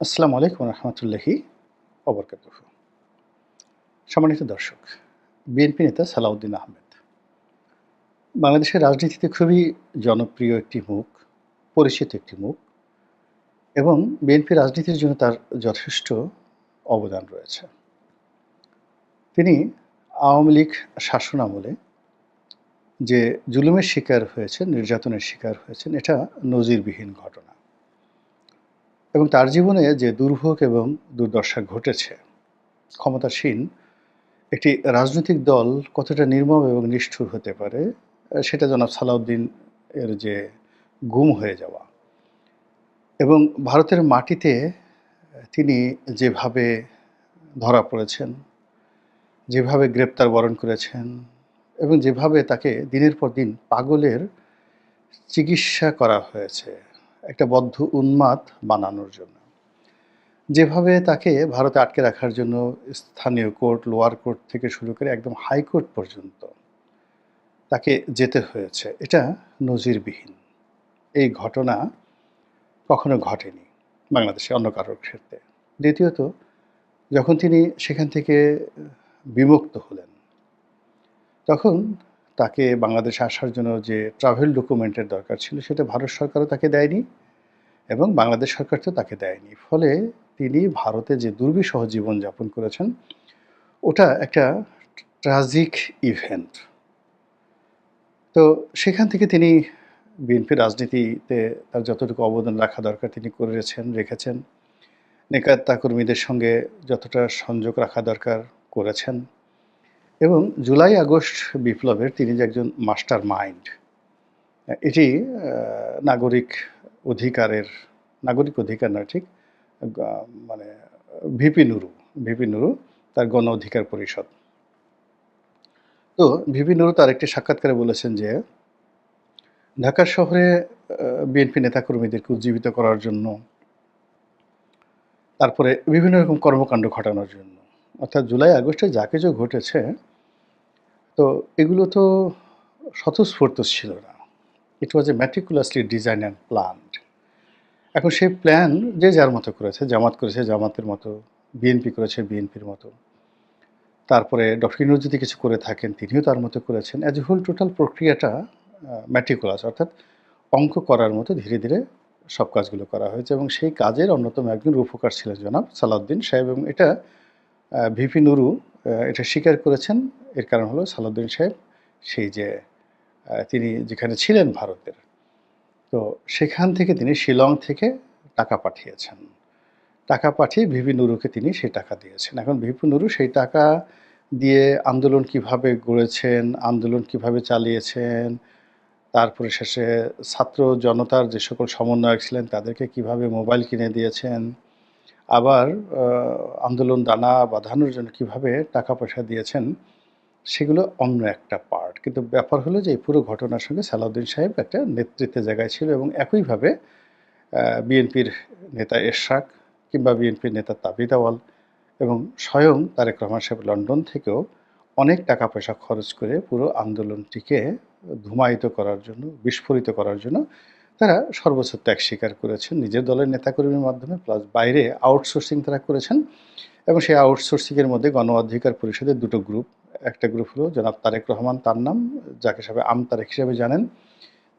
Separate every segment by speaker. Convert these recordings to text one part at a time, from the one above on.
Speaker 1: আসসালামু আলাইকুম রহমতুল্লাহি অবরকাত সম্মানিত দর্শক, বিএনপি নেতা সালাউদ্দিন আহমেদ। বাংলাদেশের রাজনীতিতে খুবই জনপ্রিয় একটি মুখ, পরিচিত একটি মুখ এবং বিএনপি রাজনীতির জন্য তার যথেষ্ট অবদান রয়েছে। তিনি আওয়ামী লীগ শাসন আমলে যে জুলুমের শিকার হয়েছেন, নির্যাতনের শিকার হয়েছেন, এটা নজিরবিহীন ঘটনা। এবং তার জীবনে যে দুর্ভোগ এবং দুর্দশা ঘটেছে, ক্ষমতাসীন একটি রাজনৈতিক দল কতটা নির্মম এবং নিষ্ঠুর হতে পারে, সেটা জনাব সালাউদ্দিন এর যে গুম হয়ে যাওয়া এবং ভারতের মাটিতে তিনি যেভাবে ধরা পড়েছেন, যেভাবে গ্রেপ্তার বরণ করেছেন এবং যেভাবে তাকে দিনের পর দিন পাগলের চিকিৎসা করা হয়েছে একটা বদ্ধ উন্মাদ বানানোর জন্য। যেভাবে তাকে ভারতে আটকে রাখার জন্য স্থানীয় কোর্ট, লোয়ার কোর্ট থেকে শুরু করে একদম হাইকোর্ট পর্যন্ত তাকে যেতে হয়েছে। এটা নজিরবিহীন। এই ঘটনা কখনো ঘটেনি বাংলাদেশে অন্য কারোর ক্ষেত্রে। দ্বিতীয়ত, যখন তিনি সেখান থেকে বিমুক্ত হলেন, তখন তাকে বাংলাদেশে আসার জন্য যে ট্রাভেল ডকুমেন্টের দরকার ছিল সেটা ভারত সরকারও তাকে দেয়নি এবং বাংলাদেশ সরকার তো তাকে দেয়নি। ফলে তিনি ভারতে যে দুর্বিষহ জীবনযাপন করেছেন, ওটা একটা ট্রাজিক ইভেন্ট তো সেখান থেকে তিনি বিএনপি রাজনীতিতে তার যতটুকু অবদান রাখা দরকার তিনি করেছেন, রেখেছেন। নেকাত্তা কর্মীদের সঙ্গে যতটা সংযোগ রাখা দরকার করেছেন। এবং জুলাই আগস্ট বিপ্লবের তিনি যে একজন মাস্টার মাইন্ড, এটি নাগরিক অধিকারের, নাগরিক অধিকার না ঠিক মানে ভিপি নুরু ভিপি নুরু তার গণ অধিকার পরিষদ। তো ভিপি নুরু তার একটি সাক্ষাৎকারে বলেছেন যে, ঢাকা শহরে বিএনপি নেতাকর্মীদেরকে উজ্জীবিত করার জন্য, তারপরে বিভিন্ন রকম কর্মকাণ্ড ঘটানোর জন্য অর্থাৎ জুলাই, আগস্টে যা কিছু ঘটেছে, তো এগুলো তো স্বতঃস্ফূর্ত ছিল না। It was a meticulously design and planned এখন সেই প্ল্যান যে যার মতো করেছে, জামাত করেছে, জামাতের মতো বিএনপি করেছে বিএনপির মতো। তারপরে ডক্টর ইনুর যদি কিছু করে থাকেন, তিনিও তার মতো করেছেন। অ্যাজ এ হোল টোটাল প্রক্রিয়াটা ম্যাটিকুলাস অর্থাৎ অঙ্ক করার মতো ধীরে ধীরে সব কাজগুলো করা হয়েছে এবং সেই কাজের অন্যতম একজন রূপকার ছিলেন জনাব সালাউদ্দিন সাহেব এবং এটা ভিপি নুরু এটা স্বীকার করেছেন। এর কারণ হলো সালাউদ্দিন সাহেব সেই যে তিনি যেখানে ছিলেন ভারতের, তো সেখান থেকে তিনি শিলং থেকে টাকা পাঠিয়েছেন। টাকা পাঠিয়ে ভিপি নুরুকে তিনি সেই টাকা দিয়েছেন। এখন ভিপি নুরু সেই টাকা দিয়ে আন্দোলন কীভাবে গড়েছেন, আন্দোলন কীভাবে চালিয়েছেন, তারপরে শেষে ছাত্র জনতার যে সকল সমন্বয়ক ছিলেন, তাদেরকে কীভাবে মোবাইল কিনে দিয়েছেন আবার আন্দোলন দানা বাঁধানোর জন্য কীভাবে টাকা পয়সা দিয়েছেন, সেগুলো অন্য একটা পার্ট কিন্তু ব্যাপার হলো যে, এই পুরো ঘটনার সঙ্গে সালাউদ্দিন সাহেব একটা নেতৃত্বের জায়গায় ছিল এবং একইভাবে বিএনপির নেতা এরশাক কিংবা বিএনপির নেতা তাবিদাওয়াল এবং স্বয়ং তারেক রহমান সাহেব লন্ডন থেকেও অনেক টাকা পয়সা খরচ করে পুরো আন্দোলনটিকে ধুমায়িত করার জন্য, বিস্ফোরিত করার জন্য তারা সর্বোচ্চ ত্যাগ স্বীকার করেছেন। নিজের দলের নেতাকর্মীর মাধ্যমে প্লাস বাইরে আউটসোর্সিং তারা করেছেন এবং সেই আউটসোর্সিংয়ের মধ্যে গণ অধিকার পরিষদের দুটো গ্রুপ একটা গ্রুপ হলো জনাব তারেক রহমান, তার নাম, যাকে সবাই আম তারেক হিসেবে জানেন,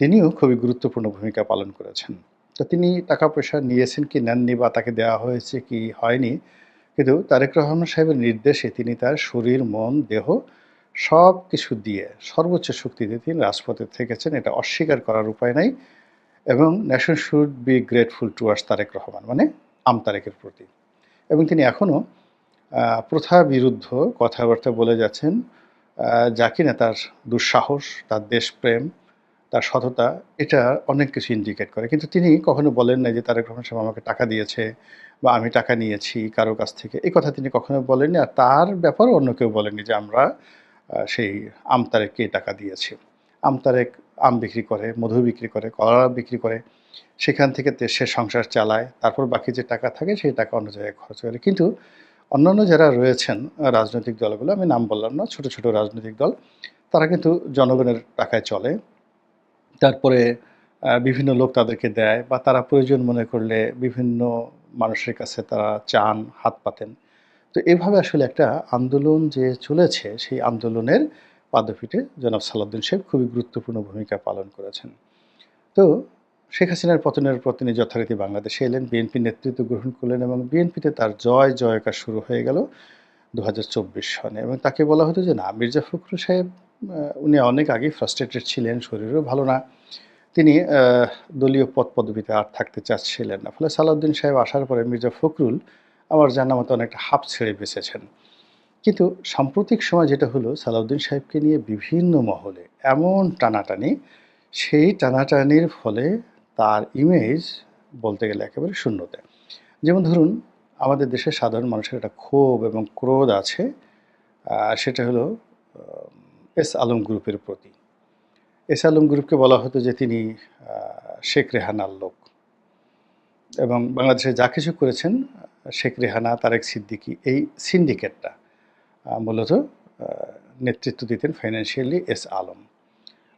Speaker 1: তিনিও খুবই গুরুত্বপূর্ণ ভূমিকা পালন করেছেন। তো তিনি টাকা পয়সা নিয়েছেন কি নেননি বা তাকে দেওয়া হয়েছে কি হয়নি, কিন্তু তারেক রহমান সাহেবের নির্দেশে তিনি তার শরীর, মন, দেহ সব কিছু দিয়ে সর্বোচ্চ শক্তি দিয়ে তিনি রাজপথে থেকেছেন। এটা অস্বীকার করার উপায় নাই। এবং nation should be grateful towards Tarique Rahman মানে আম তারেকের প্রতি। এবং তিনি এখনও প্রথা বিরুদ্ধ কথাবার্তা বলে যাচ্ছেন যা কিনা তার দুঃসাহস, তার দেশপ্রেম, তার সততা, এটা অনেক কিছু ইন্ডিকেট করে। কিন্তু তিনি কখনো বলেন না যে তারেক রহমান সাহেব আমাকে টাকা দিয়েছে বা আমি টাকা নিয়েছি কারও কাছ থেকে। এই কথা তিনি কখনো বলেননি আর তার ব্যাপারে অন্য কেউ বলেননি যে আমরা সেই আমতারেককে টাকা দিয়েছি। আমতারেক আম বিক্রি করে, মধু বিক্রি করে কলা বিক্রি করে, সেখান থেকে দেশের সংসার চালায়, তারপর বাকি যে টাকা থাকে সেই টাকা অন্য জায়গায় খরচ করে। কিন্তু অন্যান্য যারা রয়েছেন রাজনৈতিক দলগুলো, আমি নাম বললাম না, ছোট ছোট রাজনৈতিক দল, তারা কিন্তু জনগণের টাকায় চলে। তারপরে বিভিন্ন লোক তাদেরকে দেয় বা তারা প্রয়োজন মনে করলে বিভিন্ন মানুষের কাছে তারা চান, হাত পাতেন। তো এভাবে আসলে একটা আন্দোলন যে চলেছে, সেই আন্দোলনের পাদপীঠে জনাব সালাউদ্দিন সাহেব খুবই গুরুত্বপূর্ণ ভূমিকা পালন করেছেন। তো শেখ হাসিনার পতনের পর তিনি যথারীতি বাংলাদেশে এলেন, বিএনপি নেতৃত্ব গ্রহণ করলেন এবং বিএনপিতে তার জয় জয়কার শুরু হয়ে গেল দু হাজার চব্বিশ সনে এবং তাকে বলা হতো যে, না, মির্জা ফখরুল সাহেব উনি অনেক আগেই ফ্রাস্ট্রেটেড ছিলেন, শরীরও ভালো না। তিনি দলীয় পদ পদবিতে আর থাকতে চাচ্ছিলেন না। ফলে সালাউদ্দিন সাহেব আসার পরে মির্জা ফখরুল আমার জানা মতো অনেকটা হাফ ছেড়ে বেঁচেছেন। কিন্তু সাম্প্রতিক সময় যেটা হলো সালাউদ্দিন সাহেবকে নিয়ে বিভিন্ন মহলে এমন টানাটানি সেই টানাটানির ফলে তার ইমেজ বলতে গেলে একেবারে শূন্যতে। যেমন ধরুন আমাদের দেশের সাধারণ মানুষের একটা ক্ষোভ এবং ক্রোধ আছে আহ, সেটা হলো এস আলম গ্রুপের প্রতি। এস আলম গ্রুপকে বলা হতো যে তিনি শেখ রেহানার লোক। এবং বাংলাদেশে যা কিছু করেছেন শেখ রেহানা তারেক সিদ্দিকি এই সিন্ডিকেটটা মূলত নেতৃত্ব দিতেন ফাইন্যান্সিয়ালি এস আলম।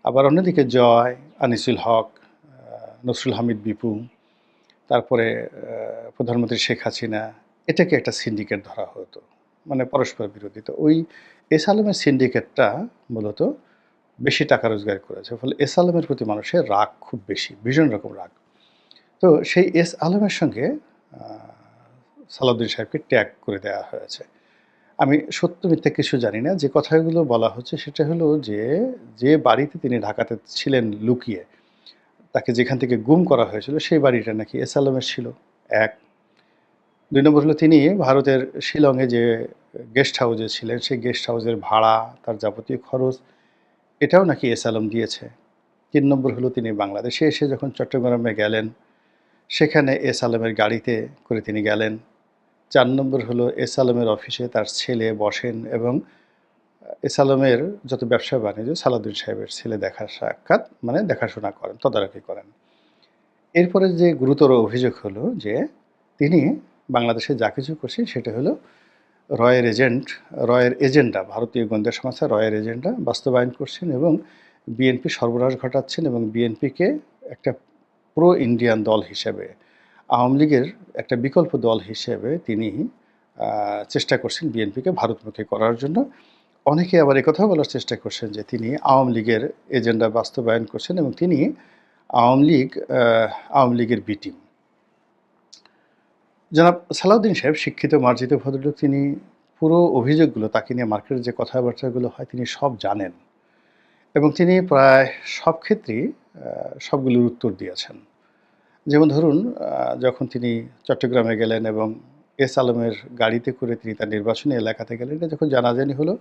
Speaker 1: আবার অন্যদিকে জয়, আনিসুল হক নসরুল হামিদ বিপু, তারপরে প্রধানমন্ত্রী শেখ হাসিনা, এটাকে একটা সিন্ডিকেট ধরা হতো মানে পরস্পর বিরোধী। তো ওই এস আলমের সিন্ডিকেটটা মূলত বেশি টাকা রোজগার করেছে, ফলে এস আলমের প্রতি মানুষের রাগ খুব বেশি, ভীষণ রকম রাগ। তো সেই এস আলমের সঙ্গে সালাউদ্দিন সাহেবকে ট্যাগ করে দেওয়া হয়েছে। আমি সত্য মিথ্যা কিছু জানি না। যে কথাগুলো বলা হচ্ছে সেটা হলো যে যে বাড়িতে তিনি ঢাকাতে ছিলেন লুকিয়ে, তাকে যেখান থেকে গুম করা হয়েছিল সেই বাড়িটা নাকি এস আলমের ছিল। এক। দুই নম্বর হলো তিনি ভারতের শিলংয়ে যে গেস্ট হাউসে ছিলেন, সেই গেস্ট হাউসের ভাড়া, তার যাবতীয় খরচ, এটাও নাকি এস আলম দিয়েছে। তিন নম্বর হলো তিনি বাংলাদেশে এসে যখন চট্টগ্রামে গেলেন, সেখানে এস আলমের গাড়িতে করে তিনি গেলেন। চার নম্বর হলো এস আলমের অফিসে তার ছেলে বসেন এবং এস আলমের যত ব্যবসা বাণিজ্য, সালাউদ্দিন সাহেবের ছেলে দেখা সাক্ষাৎ মানে দেখাশোনা করেন, তদারকি করেন। এরপরে যে গুরুতর অভিযোগ হলো যে তিনি বাংলাদেশে যা কিছু করছেন সেটা হলো রয়ের এজেন্ট, রয়ের এজেন্ডা, ভারতীয় গোয়েন্দা সংস্থা রয়ের এজেন্ডা বাস্তবায়ন করছেন এবং বিএনপি সর্বনাশ ঘটাচ্ছেন এবং বিএনপিকে একটা প্রো ইন্ডিয়ান দল হিসেবে আওয়ামী লীগের একটা বিকল্প দল হিসেবে তিনি চেষ্টা করছেন বিএনপিকে ভারতমুখী করার জন্য। অনেকে আবার একথাও বলার চেষ্টা করছেন যে তিনি আওয়ামী লীগের এজেন্ডা বাস্তবায়ন করছেন এবং তিনি আওয়ামী লীগ আওয়ামী লীগের বি টিম জনাব সালাউদ্দিন সাহেব, শিক্ষিত মার্জিত ভদ্রলোক, তিনি পুরো অভিযোগগুলো, তাকে নিয়ে মার্কেটের যে কথাবার্তাগুলো হয়, তিনি সব জানেন এবং তিনি প্রায় সব ক্ষেত্রেই সবগুলোর উত্তর দিয়েছেন। যেমন ধরুন যখন তিনি চট্টগ্রামে গেলেন এবং এস আলমের গাড়িতে করে তিনি তার নির্বাচনী এলাকাতে গেলেন, এটা যখন জানাজানি হলো,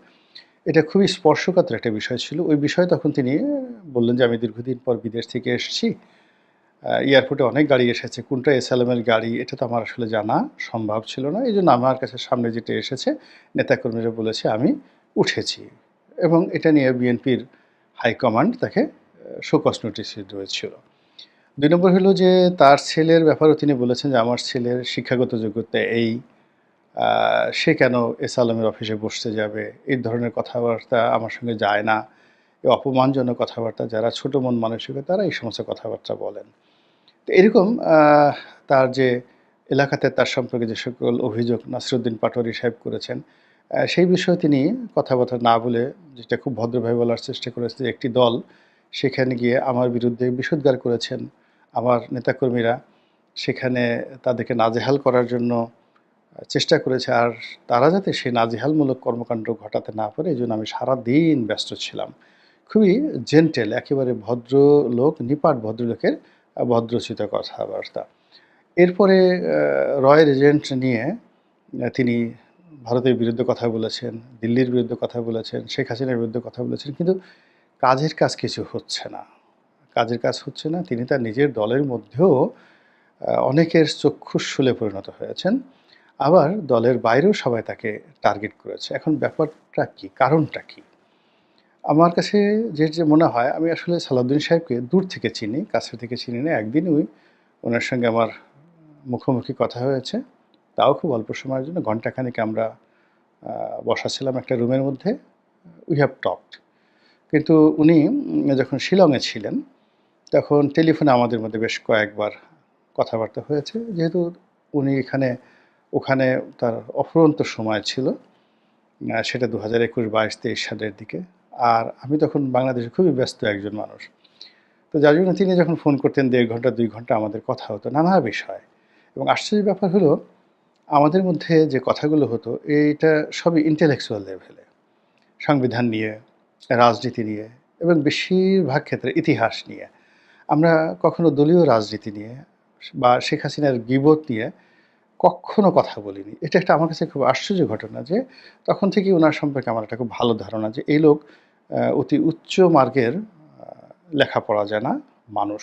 Speaker 1: এটা খুবই স্পর্শকাতর একটা বিষয় ছিল। ওই বিষয়ে তখন তিনি বললেন যে, আমি দীর্ঘদিন পর বিদেশ থেকে এসেছি। এয়ারপোর্টে অনেক গাড়ি এসেছে। কোনটা এস আলমের গাড়ি, এটা তো আমার আসলে জানা সম্ভব ছিল না। এই জন্য আমার কাছে সামনে যেটা এসেছে, নেতাকর্মীরা বলেছে, আমি উঠেছি। এবং এটা নিয়ে বিএনপির হাইকমান্ড তাকে শোকস নোটিশ রয়েছিল দুই নম্বর হলো যে তার ছেলের ব্যাপারেও তিনি বলেছেন যে আমার ছেলের শিক্ষাগত যোগ্যতা এই সে কেন এস আলমের অফিসে বসতে যাবে? এই ধরনের কথাবার্তা আমার সঙ্গে যায় না। এই অপমানজনক কথাবার্তা যারা ছোট মন মানসিক তারা এই সমস্ত কথাবার্তা বলেন। তো এরকম তার যে এলাকাতে তার সম্পর্কে যে সকল অভিযোগ নাসিরুদ্দিন পাটোয়ারি সাহেব করেছেন সেই বিষয়ে তিনি কথাবার্তা না বলে যেটা খুব ভদ্রভাবে বলার চেষ্টা করেছে একটি দল, সেখানে গিয়ে আমার বিরুদ্ধে বিষোদ্গার করেছেন। আমার নেতাকর্মীরা সেখানে তাদেরকে নাজেহাল করার জন্য চেষ্টা করেছে। আর তারা যাতে সেই নাজেহালমূলক কর্মকাণ্ড ঘটাতে না পারে, এই জন্য আমি সারাদিন ব্যস্ত ছিলাম। খুবই জেন্টেল, একেবারে ভদ্রলোক, নিপাট ভদ্রলোকের ভদ্রচিত কথাবার্তা। এরপরে রয়ের এজেন্ট নিয়ে তিনি ভারতের বিরুদ্ধে কথা বলেছেন, দিল্লির বিরুদ্ধে কথা বলেছেন, শেখ হাসিনার বিরুদ্ধে কথা বলেছেন, কিন্তু কাজের কাজ কিছু হচ্ছে না। কাজের কাজ হচ্ছে না তিনি তার নিজের দলের মধ্যেও অনেকের চক্ষুশুলে পরিণত হয়েছেন। আবার দলের বাইরেও সবাই তাকে টার্গেট করেছে। এখন ব্যাপারটা কি? কারণটা কি? আমার কাছে যে যে মনে হয় আমি আসলে সালাউদ্দিন সাহেবকে দূর থেকে চিনি কাছে থেকে চিনি না একদিন ওই ওনার সঙ্গে আমার মুখোমুখি কথা হয়েছে। তাও খুব অল্প সময়ের জন্য ঘন্টাখানিক আমরা আহ, বসা ছিলাম একটা রুমের মধ্যে উই হ্যাভ টকড। কিন্তু উনি যখন শিলংয়ে ছিলেন তখন টেলিফোনে আমাদের মধ্যে বেশ কয়েকবার কথাবার্তা হয়েছে। যেহেতু উনি এখানে, ওখানে তার অফুরন্ত সময় ছিল সেটা দু হাজার একুশ বাইশ তেইশ সালের দিকে। আর আমি তখন বাংলাদেশে খুবই ব্যস্ত একজন মানুষ। তো যার জন্য তিনি যখন ফোন করতেন, দেড় ঘণ্টা, দুই ঘণ্টা আমাদের কথা হতো, নানা বিষয়। এবং আশ্চর্য ব্যাপার হলো, আমাদের মধ্যে যে কথাগুলো হতো, এইটা সবই ইন্টেলেকচুয়াল লেভেলে সংবিধান নিয়ে, রাজনীতি নিয়ে, এবং বেশিরভাগ ক্ষেত্রে ইতিহাস নিয়ে। আমরা কখনো দলীয় রাজনীতি নিয়ে বা শেখ হাসিনার গিবত নিয়ে কখনো কথা বলিনি। এটা একটা আমার কাছে খুব আশ্চর্য ঘটনা যে তখন থেকে ওনার সম্পর্কে আমার একটা খুব ভালো ধারণা যে এই লোক অতি উচ্চ মার্গের লেখাপড়া জানা মানুষ।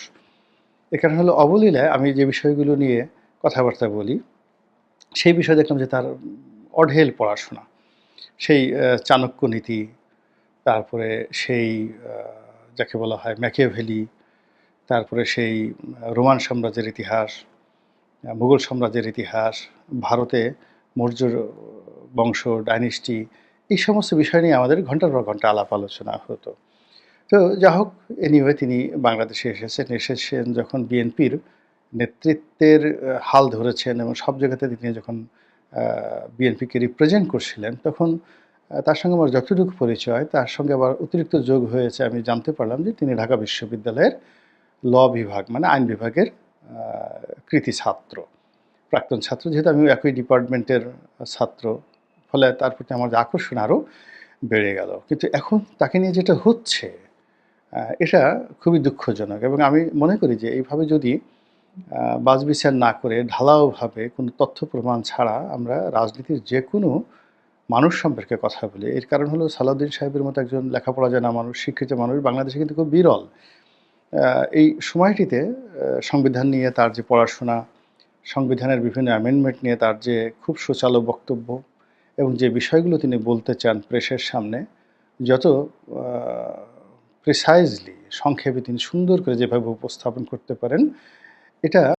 Speaker 1: এখানে হলো অবলীলায় আমি যে বিষয়গুলো নিয়ে কথাবার্তা বলি, সেই বিষয়ে দেখলাম যে তার অঢেল পড়াশোনা। সেই চাণক্য নীতি, তারপরে সেই যাকে বলা হয় ম্যাকিয়াভেলি তারপরে সেই রোমান সাম্রাজ্যের ইতিহাস, মুঘল সাম্রাজ্যের ইতিহাস, ভারতে মৌর্য বংশ, ডাইনিস্টি, এই সমস্ত বিষয় নিয়ে আমাদের ঘণ্টার পর ঘণ্টা আলাপ আলোচনা হতো। তো যা হোক এনিওয়ে তিনি বাংলাদেশে এসেছেন। এসেছেন যখন বিএনপির নেতৃত্বের হাল ধরেছেন এবং সব জায়গাতে তিনি যখন বিএনপিকে রিপ্রেজেন্ট করছিলেন, তখন তার সঙ্গে আমার যতটুকু পরিচয়, তার সঙ্গে আবার অতিরিক্ত যোগ হয়েছে আমি জানতে পারলাম যে তিনি ঢাকা বিশ্ববিদ্যালয়ের ল বিভাগ মানে আইন বিভাগের কৃতি ছাত্র। প্রাক্তন ছাত্র যেহেতু আমি একই ডিপার্টমেন্টের ছাত্র ফলে তার প্রতি আমার আকর্ষণ আরও বেড়ে গেল। কিন্তু এখন তাকে নিয়ে যেটা হচ্ছে এটা খুবই দুঃখজনক এবং আমি মনে করি যে এইভাবে যদি আহ, বাছবিচার না করে ঢালাওভাবে কোনো তথ্য প্রমাণ ছাড়া আমরা রাজনীতির যে কোনো মানুষ সম্পর্কে কথা বলি এর কারণ হলো সালাউদ্দিন সাহেবের মতো একজন লেখাপড়া জানা মানুষ শিক্ষিত মানুষ বাংলাদেশে কিন্তু খুব বিরল। এই সময়টিতে সংবিধান নিয়ে তার যে পড়াশোনা, সংবিধানের বিভিন্ন অ্যামেন্ডমেন্ট নিয়ে তার যে খুব সুচালো বক্তব্য এবং যে বিষয়গুলো তিনি বলতে চান প্রেসের সামনে, যত প্রিসাইজলি সংক্ষেপে তিনি সুন্দর করে যেভাবে উপস্থাপন করতে পারেন, এটা